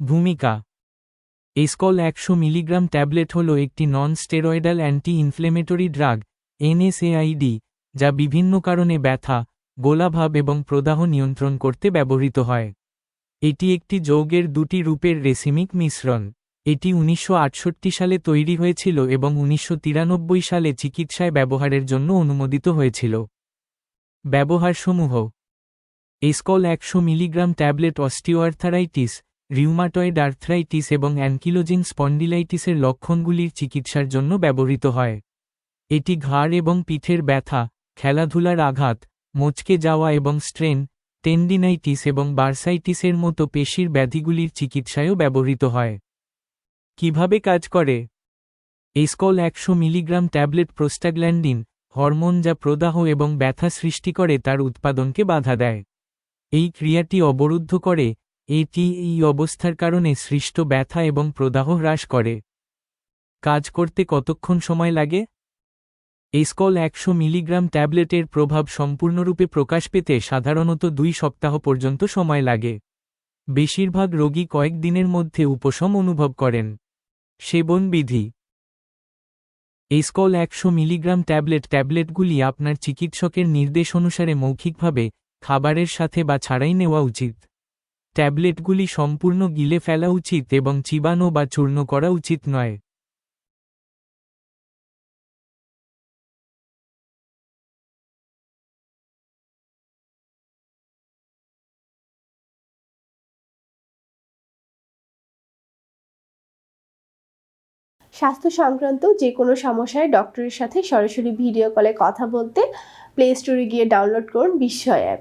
ভূমিকা। এসকল একশো মিলিগ্রাম ট্যাবলেট হল একটি non steroidal anti inflammatory drug, NSAID, যা বিভিন্ন কারণে ব্যথা, গোলাভাব এবং প্রদাহ নিয়ন্ত্রণ করতে ব্যবহৃত হয়। এটি একটি যৌগের দুটি রূপের রেসিমিক মিশ্রণ। এটি উনিশশো আটষট্টি সালে তৈরি হয়েছিল এবং উনিশশো তিরানব্বই সালে চিকিৎসায় ব্যবহারের জন্য অনুমোদিত হয়েছিল। ব্যবহারসমূহ। এসকল একশো milligram tablet osteoarthritis rheumatoid arthritis এবং অ্যানকিলোজিং স্পন্ডিলাইটিসের লক্ষণগুলির চিকিৎসার জন্য ব্যবহৃত হয়। এটি ঘাড় এবং পিঠের ব্যথা, খেলাধুলার আঘাত, মোচকে যাওয়া এবং স্ট্রেন, টেন্ডিনাইটিস এবং বার্সাইটিসের মতো পেশির ব্যাধিগুলির চিকিৎসায়ও ব্যবহৃত হয়। কীভাবে কাজ করে? এসকল একশো মিলিগ্রাম ট্যাবলেট প্রোস্টাগ্ল্যান্ডিন, হরমোন যা প্রদাহ এবং ব্যথা সৃষ্টি করে তার উৎপাদনকে বাধা দেয়। এই ক্রিয়াটি অবরুদ্ধ করে এটি এই অবস্থার কারণে সৃষ্ট ব্যথা এবং প্রদাহ হ্রাস করে। কাজ করতে কতক্ষণ সময় লাগে? এসকল একশো মিলিগ্রাম ট্যাবলেটের প্রভাব সম্পূর্ণরূপে প্রকাশ পেতে সাধারণত দুই সপ্তাহ পর্যন্ত সময় লাগে। বেশিরভাগ রোগী কয়েকদিনের মধ্যে উপশম অনুভব করেন। সেবন বিধি। এসকল একশো মিলিগ্রাম ট্যাবলেট ট্যাবলেটগুলি আপনার চিকিৎসকের নির্দেশ অনুসারে মৌখিকভাবে খাবারের সাথে বা ছাড়াই নেওয়া উচিত। ট্যাবলেটগুলি সম্পূর্ণ গিলে ফেলা উচিত এবং চিবানো বা চূর্ণ করা উচিত নয়। স্বাস্থ্য সংক্রান্ত যে কোনো সমস্যায় ডক্টরের সাথে সরাসরি ভিডিও কলে কথা বলতে প্লে স্টোরে গিয়ে ডাউনলোড করুন বিস্ময় অ্যাপ